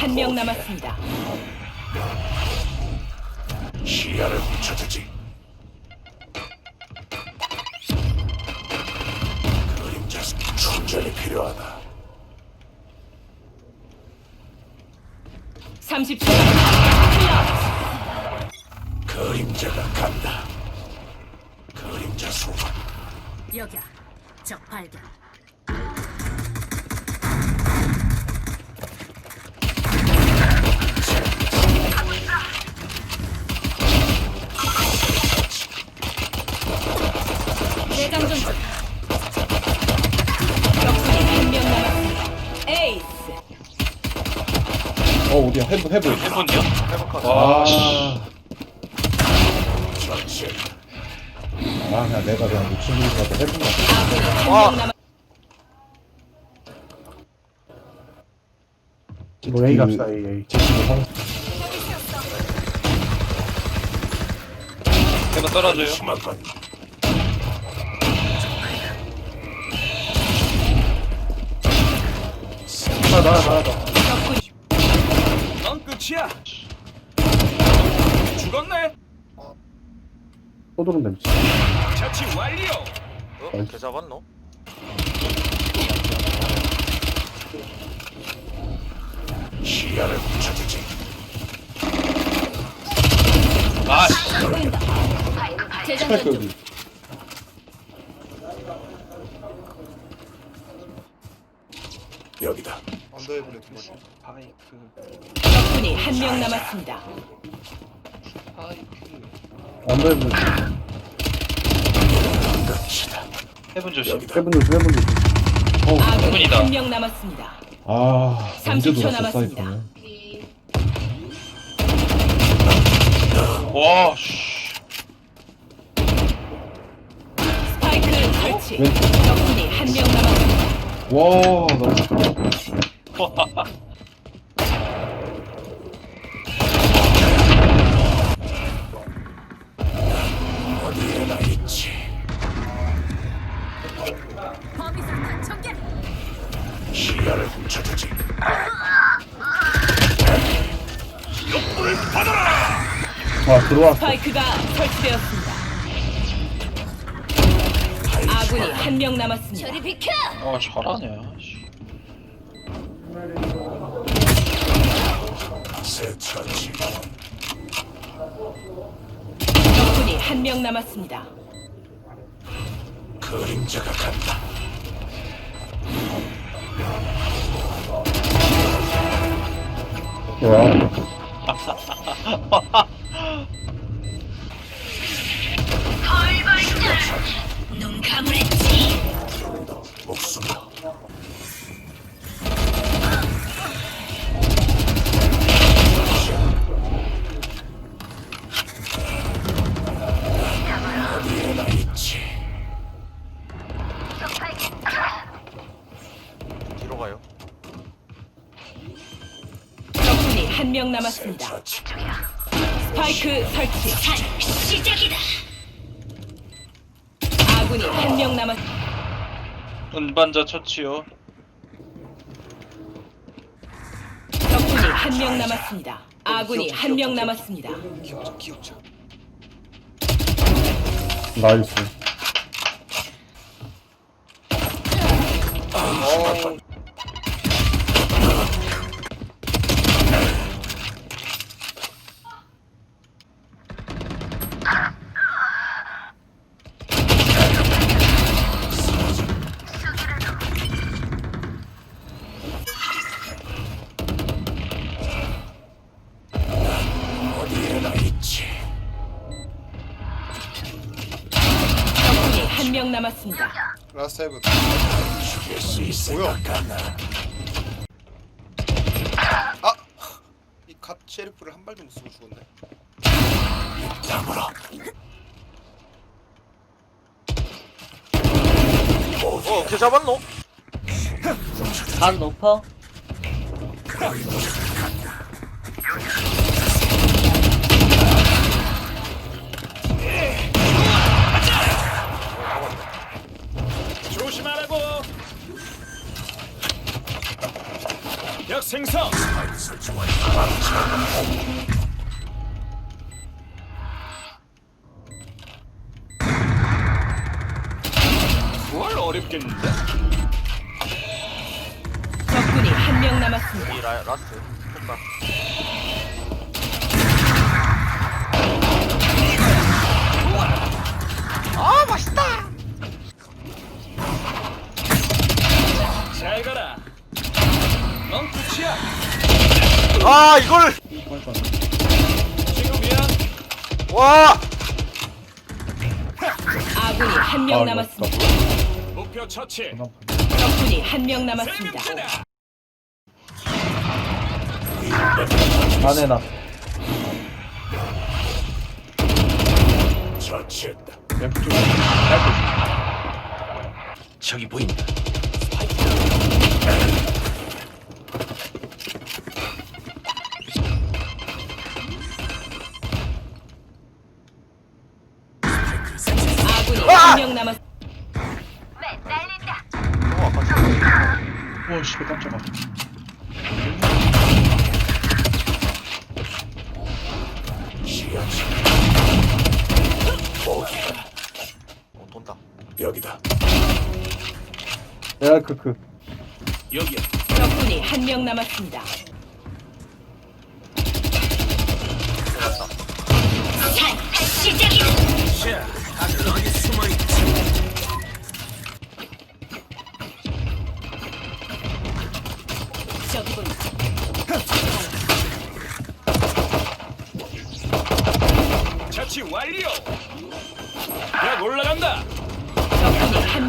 한 명 남았습니다. 시야를 훔쳐주지. 그림자 충전이 필요하다. 30초 남았습니다. 그림자가 간다. 그림자 소환. 여기야. 적 발견. 대장전 중. 적군이 한명 남았습니다. 에이스. 어 어디야 해본 해본 해본이요? 아, 전체 아 그냥 내가 그냥 것 같아 해본 것 같아 아군이 한명 남았. 이거 A 갑시다 A A 지금 상 해본 떨어져요. 나 하나 더 적군이 넌 끝이야. 죽었네. 또 들어온다 미친 처치 완료. 어? 개 잡았노? 시야를 훔쳐주지. 아, 재장전 중. 여기 여기다. 언더헤븐에 두 마리 파이크, 적군이 한 명 남았습니다. 파이크. 언더헤븐 끝이다. 해본 조심. 세븐 뉴스 세븐 뉴스 아군이 적군이다. 한 명 남았습니다. 아 언제 30초 들었어 남았습니다. 사이퍼는 와, 씨. 스파이크를 설치. 왼쪽. 적군이 한 명 남았습니다. 와나 어디에나 있지. 범위술탄 전개. 시야를 훔쳐주지. 아 들어왔어 스파이크가 설치되었습니다. 아군이 한 명 남았습니다. 아, 잘하네. 씨. 새 처치. 적군이 한 명 남았습니다. 그림자가 간다. 와눈 남았습니다. 스파이크 설치. 시작이다. 아군이 한 명 남았. 운반자 처치요. 적군이 한 명 남았습니다. 아군이 한 명 남았습니다. 나이스 있지. 적군이 한 명 남았습니다. 라스트 헤븐 죽일 수 있을 뭐야? 것 같나. 아! 이갓 셰리프를 한 발도 못 쓰고 죽었네 다물어. 어, 걔 잡았노? 간 높어? 조심 하라고. 약 생성. 스파이크 설정 완료. 뭘 어렵겠는데? 적군이 한 명 남았습니다. 이 라, 라스 아 이걸 지금이야. 와 아군이 한 명 아, 남았습니다. 목표 처치. 적군이 한 명 남았습니다. 세명차다. 안에 나 처치했다. 저기 보인다. 어, 돈다 여기다. 야 크크 여기야. 적군이 한 명 남았습니다.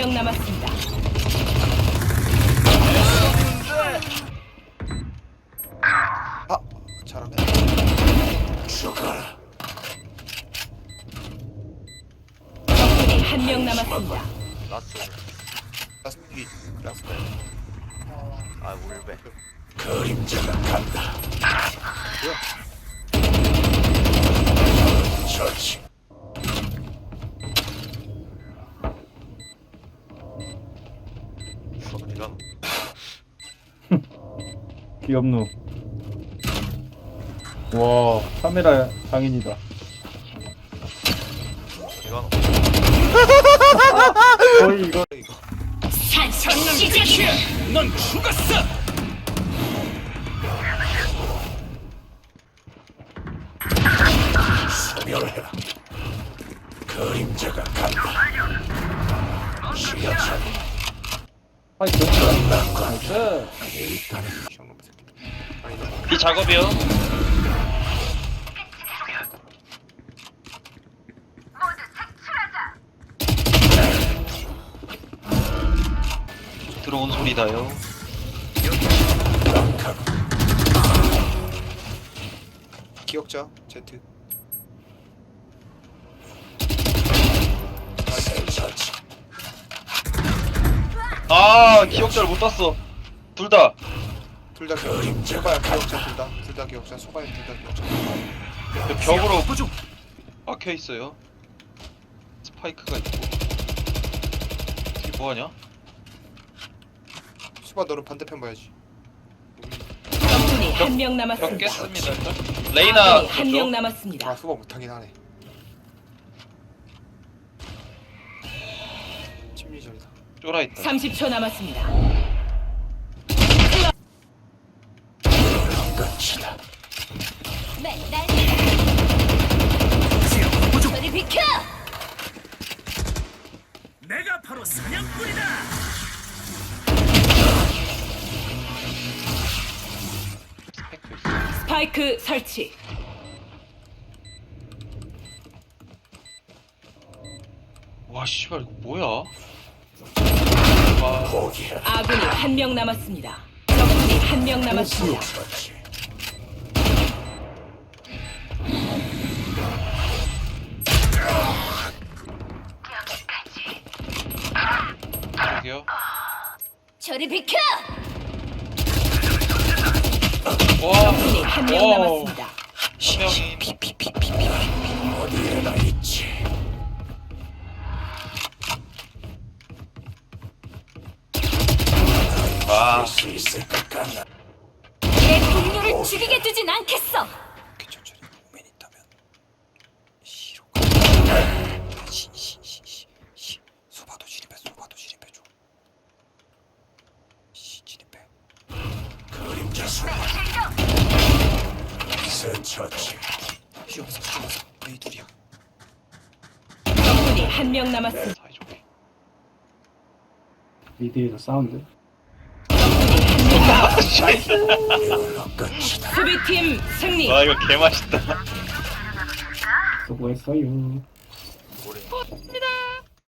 명 남았습니다. 아 잘하네. 죽어라. 적군이 한 명 남았습니다. 라스트 라스트 라스트. 아 울베 그림자가 간다. 처치. 어디가 귀엽누 와 카메라 장인이다 어디가 거의 이거 산산 시작이다. 넌 죽었어. 이 작업이요. 들어온 소리다요. 기억자 Z. 처치. 아 기억자를 못 땄어. 둘 다. 둘다 기억자. 소바야 기억자 둘 다. 둘 다 기억자. 소바야 둘 다 기억자. 벽으로 막혀 있어요. 스파이크가 있고. 이게 뭐 하냐? 소바 너는 반대편 봐야지. 적군이 한 명 벽 남았습니다. 깼습니다. 일단. 레이나 아군이 한명죠 남았습니다. 아 소바 못하긴 하네. 심리전이다. 쫄아 있다. 30초 남았습니다. 끝이다. 맨날 저리 비켜. 내가 바로 사냥꾼이다. 스파이크 있어. 스파이크 설치. 와 씨발 이거 뭐야? 와. 아군이 한 명 남았습니다. 적군이 한 명 남았습니다. 저기요. 저리 비켜. 와 적군이 한 명 와. 남았습니다. 한 명이 어디에나 있지. 아할수 있을 것 같나? 죽이게 두진 않겠어. 오멘 있다면 시로 시시시시 소바도 진입해 소바도 진입해 줘. 시 진입해. 그림자 소바. 세차치. 쉬어서 쉬어서 메이 둘이야. 적군이 한 명 남았습니다. 사이좋게. 미드에서 사운드. 수비팀 승리. 와, 이거 개 맛있다. 수고했어요.